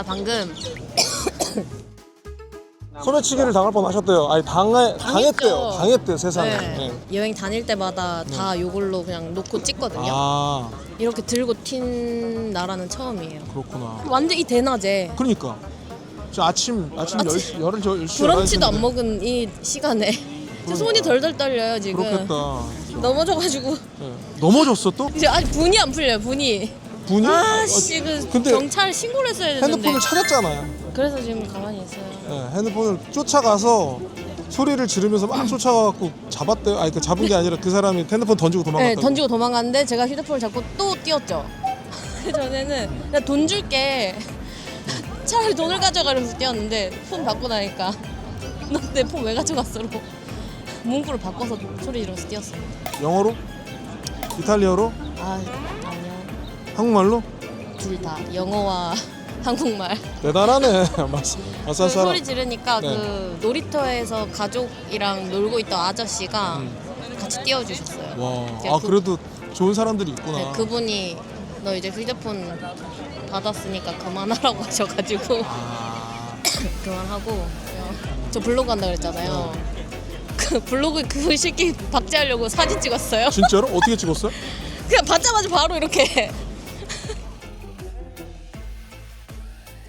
제가 방금 소매치기를 당할 뻔하셨대요. 아니 당해 당했대요. 당했대요 세상에. 네, 네. 여행 다닐 때마다 다 이걸로 그냥 놓고 찍거든요. 아 이렇게 들고 튄 나라는 처음이에요. 그렇구나. 완전 이 대낮에 그러니까 저 아침 아침 아침- 10시 열한 저 10시 브런치도 안 먹은 이 시간에 저 손이 덜덜 떨려요 지금. 그렇겠다. 넘어져가지고 네. 넘어졌어 또? 이제 아직 분이 안 풀려요 분이. 분이? 아씨 그 어, 근데 경찰 신고를 했어야 되는데. 핸드폰을 찾았잖아요. 그래서 지금 가만히 있어요. 네, 핸드폰을 쫓아가서 소리를 지르면서 막 쫓아가갖고 잡았대요. 아니 그 잡은 게 아니라 그 사람이 핸드폰 던지고 네, 도망갔다고. 던지고 도망갔는데 제가 휴대폰을 잡고 또 뛰었죠. 전에는 나 돈 줄게. 차라리 돈을 가져가 이러면서 뛰었는데 폰 받고 나니까 너 내 폰 왜 가져갔어? 로 문구를 바꿔서 소리 지르면서 뛰었어요. 영어로? 이탈리아로? 아 아니요 한국말로? 둘 다 영어와 한국말. 대단하네. 그 마사사라. 소리 지르니까 네. 그 놀이터에서 가족이랑 놀고 있던 아저씨가 음. 같이 띄워주셨어요. 와, 네, 아 그- 그래도 좋은 사람들이 있구나. 네, 그분이 너 이제 휴대폰 받았으니까 그만하라고 하셔가지고 아, 그만하고 그냥 저 블로그 한다 그랬잖아요. 그 블로그 그 시기 박제하려고 사진 찍었어요. 진짜로? 어떻게 찍었어요? 그냥 받자마자 바로 이렇게